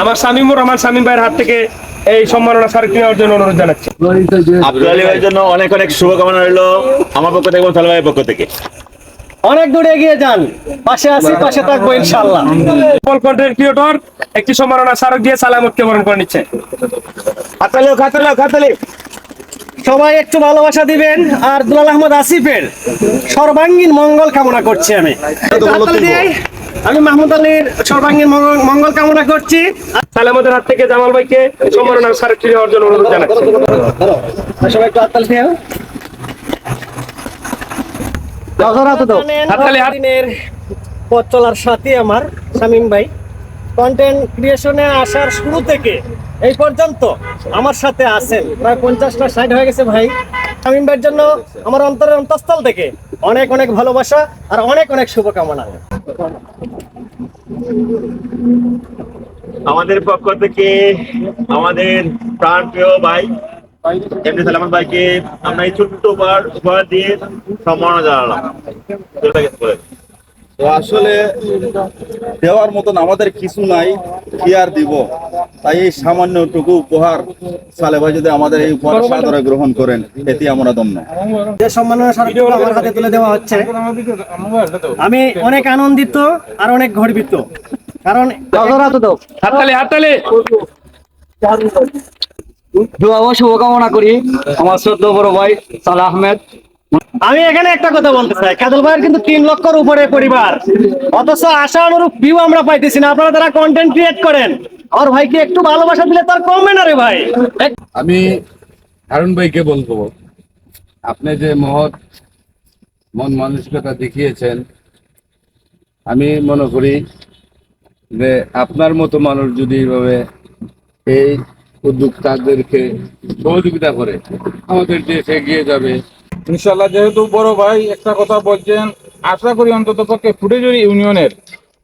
আমার শামিমুর রহমান শামিম ভাইয়ের হাত থেকে এই সম্মাননা নেওয়ার জন্য অনুরোধ জানাচ্ছি। আব্দুল আলী ভাইয়ের জন্য অনেক অনেক শুভকামনা রইল। আমার পক্ষ থেকে ভাইয়ের পক্ষ থেকে। অনেক দূরে এগিয়ে যান। পাশে আছি পাশে থাকব ইনশাল্লাহ কন্টেন্ট ক্রিয়েটর একটি সম্মাননা স্মারক দিয়ে সালামতকে বরণ করে নিচ্ছে। হাতালে খাতালে খাতালে সবাই একটু ভালোবাসা দিবেন আর দুলাল আহমদ আসিফের সর্বাঙ্গীন মঙ্গল কামনা করছি আমি। আমি মাহমুদ আলীর সর্বাঙ্গীন মঙ্গল- কামনা করছি। সালামতের হাত থেকে জামাল ভাইকে সম্মাননা স্মারকটি জন্য অনুরোধ জানাচ্ছি। আর সবাই একটু হাততালি পথ চলার সাথী আমার শামীম ভাই কন্টেন্ট ক্রিয়েশনে আসার শুরু থেকে এই পর্যন্ত আমার সাথে আছেন প্রায় পঞ্চাশটা সাইড হয়ে গেছে ভাই শামীম ভাইয়ের জন্য আমার অন্তরের অন্তঃস্থল থেকে অনেক অনেক ভালোবাসা আর অনেক অনেক শুভকামনা আমাদের পক্ষ থেকে আমাদের প্রাণ প্রিয় ভাই সালামান ভাইকে আমরা এই ছোট্ট উপহার উপহার দিয়ে সম্মাননা জানালাম। তো আসলে দেওয়ার মতন আমাদের কিছু নাই কি আর দিব? তাই এই সামান্যটুকু উপহার সালে ভাই যদি আমাদের এই উপহার সাদরে গ্রহণ করেন এতে আমরা দম্য যে সম্মাননা স্মারকগুলো আমার হাতে তুলে দেওয়া হচ্ছে আমি অনেক আনন্দিত আর অনেক গর্বিত। কারণ হাততালি হাততালি। দোয়া ও শুভকামনা করি আমার শ্রদ্ধ বড় ভাই সালাহ আহমেদ। আমি এখানে একটা কথা বলতে চাই। কাদল ভাইয়ের কিন্তু তিন লক্ষর উপরে পরিবার। অথচ আশা অনুরূপ ভিউ আমরা পাইতেছি না। আপনারা যারা কন্টেন্ট ক্রিয়েট করেন। আমার ভাইকে একটু ভালোবাসা দিলে তার কমবে না রে ভাই। আমি হারুন ভাইকে বলব, আপনি যে মহৎ মন মানসিকতা দেখিয়েছেন, আমি মনে করি যে আপনার মতো মানুষ যদি এইভাবে এই উদ্যোক্তাদেরকে সহযোগিতা করে, আমাদের দেশ এগিয়ে যাবে। ইনশাল্লাহ যেহেতু বড় ভাই, একটা কথা বলছেন, আশা করি অন্তত পক্ষে ফুটেজুরি ইউনিয়নের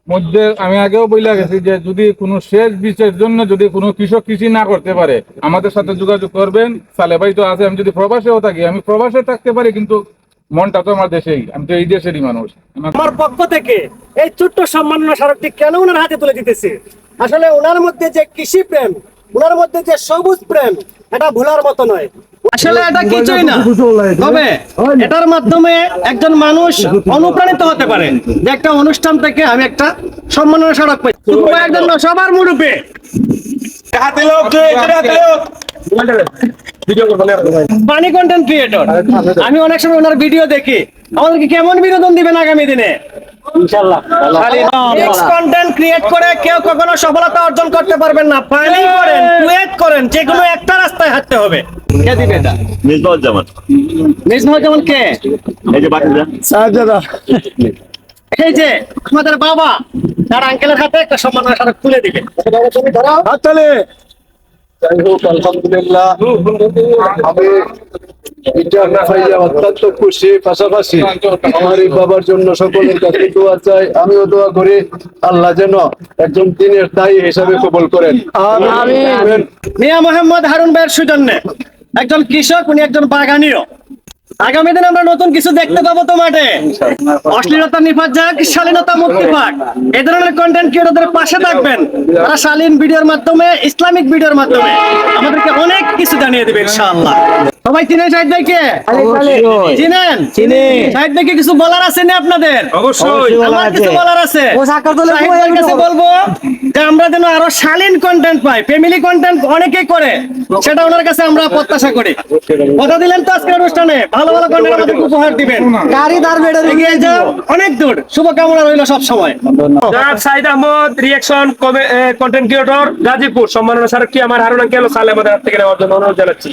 মধ্যে আমি আগেও বইলা গেছি যে যদি কোনো সেচ বীজের জন্য যদি কোনো কৃষক কৃষি না করতে পারে, আমাদের সাথে যোগাযোগ করবেন। সালে ভাই তো আছে, আমি যদি প্রবাসেও থাকি, আমি প্রবাসে থাকতে পারি, কিন্তু মনটা তো আমার দেশেই, আমি তো এই দেশেরই মানুষ। আমার পক্ষ থেকে এই ছোট্ট সম্মাননা স্মারকটি কেন ওনার হাতে তুলে দিতেছি? আসলে ওনার মধ্যে যে কৃষি প্রেম, ওনার মধ্যে যে সবুজ প্রেম, এটা ভোলার মতো নয়। আসলে এটা কিছুই না। তবে এটার মাধ্যমে একজন মানুষ অনুপ্রাণিত হতে পারে। যে একটা অনুষ্ঠান থেকে আমি একটা সম্মাননা স্মারক পাই। একজন সবার মুরুপে পানি কন্টেন্ট ক্রিয়েটর আমি অনেক সময় ওনার ভিডিও দেখি। আমাদেরকে কেমন বিনোদন দিবেন আগামী দিনে? কন্টেন্ট ক্রিয়েট করে কেউ কখনো সফলতা অর্জন করতে পারবেন না। প্ল্যানিং করেন টুয়েট করেন যে কোনো একটা রাস্তায় হাঁটতে হবে। কে দিবে এটা? মিসবাউজ্জামান মিসবাহ কে? এই যে বাকিরা এই যে আমাদের বাবা তার আঙ্কেলের হাতে একটা সম্মান স্মারক তুলে দিবে। যাই হোক আলহামদুলিল্লাহ। আমি অত্যন্ত খুশি। পাশাপাশি আমার এই বাবার জন্য সকলের কাছে দোয়া চাই। আমিও দোয়া করি, আল্লাহ যেন একজন দিনের তাই হিসাবে কবল করেন। মিয়া মোহাম্মদ হারুন ভাইয়ের সুজন্যে। একজন কৃষক, উনি একজন বাগানীয়। আগামী দিনে আমরা নতুন কিছু দেখতে পাবো তো মাঠে। অশ্লীলতা নিপাত যাক শালীনতা মুক্তি পাক। এই ধরনের কন্টেন্ট ক্রিয়েটরদের পাশে থাকবেন। তারা শালীন ভিডিওর মাধ্যমে ইসলামিক ভিডিওর মাধ্যমে আমাদেরকে অনেক কিছু জানিয়ে দেবে ইনশাআল্লাহ। সবাই চিনেন শাহিদ ভাইকে? চিনেন? চিনি। শাহিদ ভাইকে কিছু বলার আছে না আপনাদের? অবশ্যই। আমার কিছু বলার আছে। কাছে বলব। যে আমরা যেন আরও শালীন কন্টেন্ট পাই। ফ্যামিলি কন্টেন্ট অনেকেই করে। সেটা ওনার কাছে আমরা প্রত্যাশা করি। কথা দিলেন তো আজকের অনুষ্ঠানে। ভালো ভালো কন্টেন্ট আমাদেরকে উপহার দিবেন। গাড়ি দাঁড় বেড়ে এগিয়ে যাও। অনেক দূর। শুভকামনা রইল সব সময় Saeed Ahmed reaction content creator Gazipur. সম্মাননা স্মারকটি আমার হারুন আঙ্কেল সালে আমাদের হাত থেকে নেওয়ার জন্য অনুরোধ জানাচ্ছি।